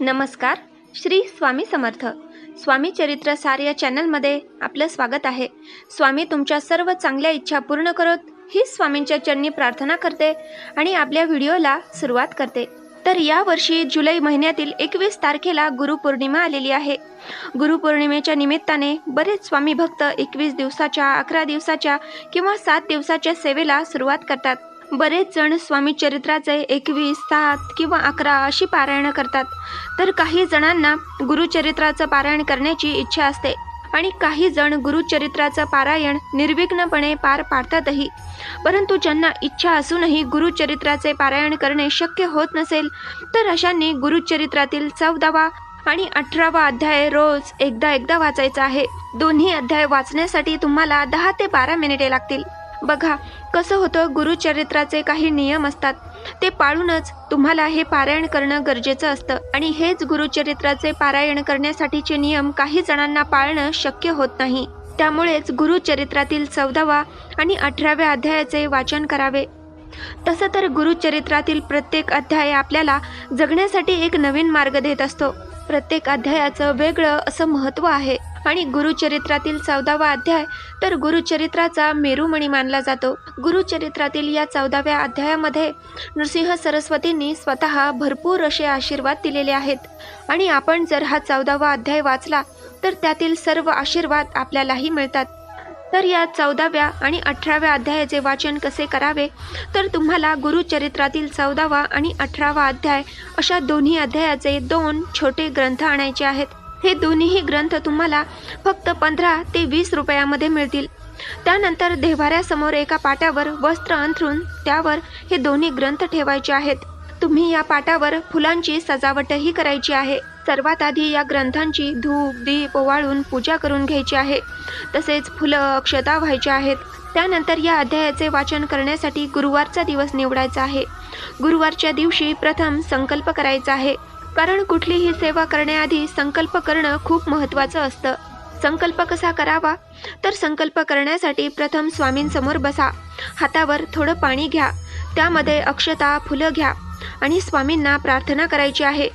नमस्कार श्री स्वामी समर्थ. स्वामी चरित्र सार या चॅनलमध्ये आपलं स्वागत आहे. स्वामी तुमच्या सर्व चांगल्या इच्छा पूर्ण करत ही स्वामींच्या चरणी प्रार्थना करते आणि आपल्या व्हिडिओला सुरुवात करते. तर यावर्षी जुलै महिन्यातील एकवीस तारखेला गुरुपौर्णिमा आलेली आहे. गुरुपौर्णिमेच्या निमित्ताने बरेच स्वामी भक्त एकवीस दिवसाच्या अकरा दिवसाच्या किंवा सात दिवसाच्या सेवेला सुरुवात करतात. बरेच जण स्वामी चरित्राचे एकवीस सात किंवा अकरा अशी पारायणं करतात. तर काही जणांना गुरुचरित्राचं पारायण करण्याची इच्छा असते आणि काही जण गुरुचरित्राचं पारायण निर्विघ्नपणे पार पाडतातही. परंतु ज्यांना इच्छा असूनही गुरुचरित्राचे पारायण करणे शक्य होत नसेल तर अशांनी गुरुचरित्रातील चौदावा आणि अठरावा अध्याय रोज एकदा एकदा वाचायचा आहे. दोन्ही अध्याय वाचण्यासाठी तुम्हाला दहा ते बारा मिनिटे लागतील. बघा कसं होतं गुरुचरित्राचे काही नियम असतात. ते पाळूनच तुम्हाला हे पारायण करणं गरजेचं असतं. आणि हेच गुरुचरित्राचे पारायण करण्यासाठीचे नियम काही जणांना पाळणं शक्य होत नाही. त्यामुळेच गुरुचरित्रातील चौदावा आणि अठराव्या अध्यायाचे वाचन करावे. तसं तर गुरुचरित्रातील प्रत्येक अध्याय आपल्याला जगण्यासाठी एक नवीन मार्ग देत असतो. प्रत्येक अध्यायाचं वेगळं असं महत्त्व आहे. आणि गुरुचरित्रातील चौदावा अध्याय तर गुरुचरित्राचा मेरुमणी मानला जातो. गुरुचरित्रातील या चौदाव्या अध्यायामध्ये नृसिंह सरस्वतींनी स्वतः भरपूर असे आशीर्वाद दिलेले आहेत. आणि आपण जर हा चौदावा अध्याय वाचला तर त्यातील सर्व आशीर्वाद आपल्यालाही मिळतात. तर या चौदाव्या आणि अठराव्या अध्यायाचे वाचन कसे करावे? तर तुम्हाला गुरुचरित्रातील चौदावा आणि अठरावा अध्याय अशा दोन्ही अध्यायाचे दोन छोटे ग्रंथ आणायचे आहेत. हे दोन्हीही ग्रंथ तुम्हाला फक्त पंधरा ते वीस रुपयामध्ये मिळतील. त्यानंतर देव्हाऱ्यासमोर एका पाट्यावर वस्त्र अंथरून त्यावर हे दोन्ही ग्रंथ ठेवायचे आहेत. तुम्ही या पाटावर फुलांची सजावटही करायची आहे. सर्वात आधी या ग्रंथांची धूप दीप ओवाळून पूजा करून घ्यायची आहे. तसेच फुलं अक्षता व्हायच्या आहेत. त्यानंतर या अध्यायाचे वाचन करण्यासाठी गुरुवारचा दिवस निवडायचा आहे. गुरुवारच्या दिवशी प्रथम संकल्प करायचा आहे. कारण कुठलीही सेवा करण्याआधी संकल्प करणं खूप महत्त्वाचं असतं. संकल्प कसा करावा? तर संकल्प करण्यासाठी प्रथम स्वामींसमोर बसा. हातावर थोडं पाणी घ्या. त्यामध्ये अक्षता फुलं घ्या. आणि स्वामींना प्रार्थना करायची आहे.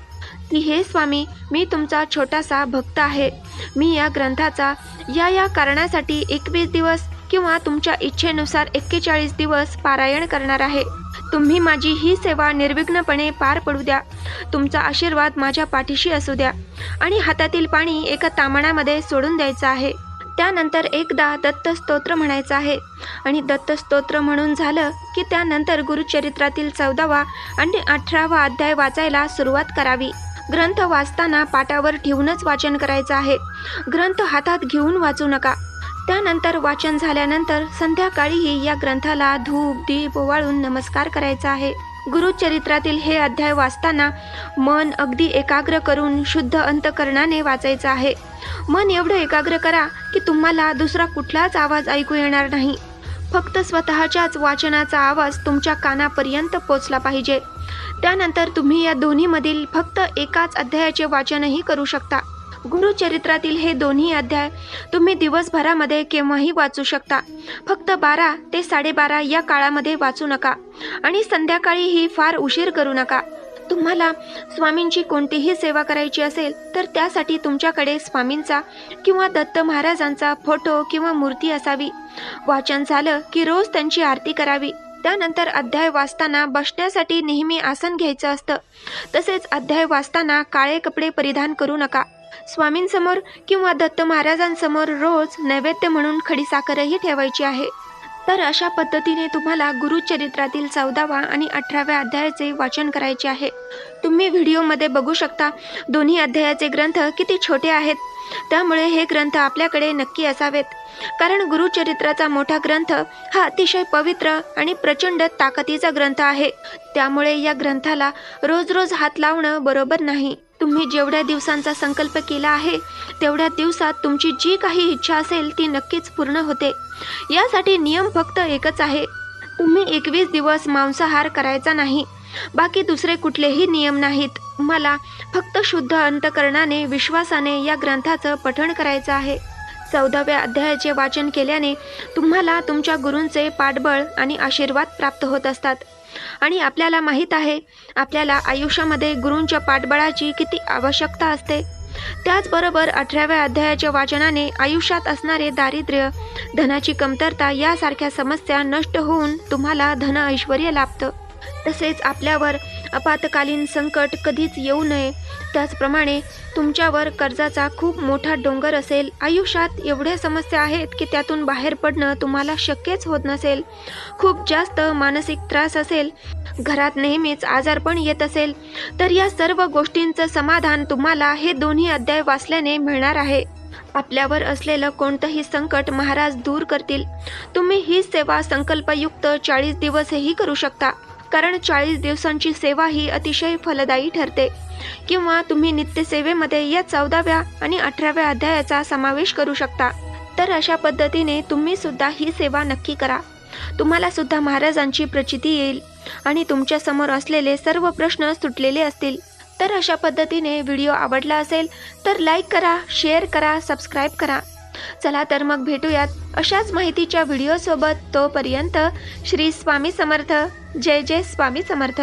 की हे स्वामी मी तुमचा छोटासा भक्त आहे. मी या ग्रंथाचा या या कारणासाठी एकवीस दिवस किंवा तुमच्या इच्छेनुसार एक्केचाळीस दिवस पारायण करणार आहे. तुम्ही माझी ही सेवा निर्विघ्नपणे पार पडू द्या. तुमचा आशीर्वाद माझ्या पाठीशी असू द्या. आणि हातातील पाणी एका तामणामध्ये सोडून द्यायचं आहे. त्यानंतर एकदा दत्त स्तोत्र म्हणायचं आहे. आणि दत्त स्तोत्र म्हणून झालं की त्यानंतर गुरुचरित्रातील चौदावा आणि अठरावा अध्याय वाचायला सुरुवात करावी. ग्रंथ वाचताना पाटावर ठेवूनच वाचन करायचं आहे. ग्रंथ हातात घेऊन वाचू नका. त्यानंतर वाचन झाल्यानंतर संध्याकाळीही या ग्रंथाला धूप दीप ओवाळून नमस्कार करायचा आहे. गुरुचरित्रातील हे अध्याय वाचताना मन अगदी एकाग्र करून शुद्ध अंतकरणाने वाचायचं आहे. मन एवढं एकाग्र करा की तुम्हाला दुसरा कुठलाच आवाज ऐकू येणार नाही. फक्त स्वतःच्याच वाचनाचा आवाज तुमच्या कानापर्यंत पोचला पाहिजे. त्यानंतर तुम्ही या दोन्हीमधील फक्त एकाच अध्यायाचे वाचनही करू शकता. गुरुचरित्रातील हे दोन्ही अध्याय तुम्ही दिवसभरामध्ये केव्हाही वाचू शकता. फक्त बारा ते साडेबारा या काळामध्ये वाचू नका आणि संध्याकाळीही फार उशीर करू नका. तुम्हाला स्वामींची कोणतीही सेवा करायची असेल तर त्यासाठी तुमच्याकडे स्वामींचा किंवा दत्त महाराजांचा फोटो किंवा मूर्ती असावी. वाचन झालं की रोज त्यांची आरती करावी. त्यानंतर अध्याय वाचताना बसण्यासाठी नेहमी आसन घ्यायचं असतं. तसेच अध्याय वाचताना काळे कपडे परिधान करू नका. स्वामींसमोर किंवा दत्त महाराजांसमोर रोज नैवेद्य म्हणून खडीसाखरही ठेवायची आहे. तर अशा पद्धतीने तुम्हाला गुरुचरित्रातील चौदावा आणि अठराव्या अध्यायाचे वाचन करायचे आहे. तुम्ही व्हिडिओमध्ये बघू शकता दोन्ही अध्यायाचे ग्रंथ किती छोटे आहेत. त्यामुळे हे ग्रंथ आपल्याकडे नक्की असावेत. कारण गुरुचरित्राचा मोठा ग्रंथ हा अतिशय पवित्र आणि प्रचंड ताकदीचा ग्रंथ आहे. त्यामुळे या ग्रंथाला रोज रोज हात लावणं बरोबर नाही. तुम्ही जेवढ्या दिवसांचा संकल्प केला आहे तेवढ्या दिवसात तुमची जी काही इच्छा असेल ती नक्कीच पूर्ण होते. यासाठी नियम फक्त एकच आहे. तुम्ही एकवीस दिवस मांसाहार करायचा नाही. बाकी दुसरे कुठलेही नियम नाहीत. मला फक्त शुद्ध अंतकरणाने विश्वासाने या ग्रंथाचं पठण करायचं आहे. चौदाव्या अध्यायाचे वाचन केल्याने तुम्हाला तुमच्या गुरूंचे पाठबळ आणि आशीर्वाद प्राप्त होत असतात. आणि आपल्याला माहीत आहे आपल्याला आयुष्यामध्ये गुरूंच्या पाठबळाची किती आवश्यकता असते. त्याचबरोबर अठराव्या अध्यायाच्या वाचनाने आयुष्यात असणारे दारिद्र्य धनाची कमतरता यासारख्या समस्या नष्ट होऊन तुम्हाला धन ऐश्वर लाभतं. तसेच आपल्यावर आपत्कालीन संकट कधीच येऊ नये. त्याचप्रमाणे तुमच्यावर कर्जाचा खूप मोठा डोंगर असेल. आयुष्यात एवढ्या समस्या आहेत की त्यातून बाहेर पडणं तुम्हाला शक्यच होत नसेल. खूप जास्त मानसिक त्रास असेल. घरात नेहमीच आजारपण येत असेल. तर या सर्व गोष्टींचं समाधान तुम्हाला हे दोन्ही अध्याय वाचल्याने मिळणार आहे. आपल्यावर असलेलं कोणतंही संकट महाराज दूर करतील. तुम्ही ही सेवा संकल्पयुक्त चाळीस दिवसही करू शकता. कारण चाळीस दिवसांची सेवा ही अतिशय फलदायी ठरते. किंवा तुम्ही नित्यसेवेमध्ये या चौदाव्या आणि अठराव्या अध्यायाचा समावेश करू शकता. तर अशा पद्धतीने तुम्ही सुद्धा ही सेवा नक्की करा. तुम्हाला सुद्धा महाराजांची प्रचिती येईल आणि तुमच्यासमोर असलेले सर्व प्रश्न सुटलेले असतील. तर अशा पद्धतीने व्हिडिओ आवडला असेल तर लाईक करा शेअर करा सबस्क्राईब करा. चला तर मग भेटूयात. अशाच माहितीच्या व्हिडिओसोबत तोपर्यंत श्री स्वामी समर्थ. जय जय स्वामी समर्थ.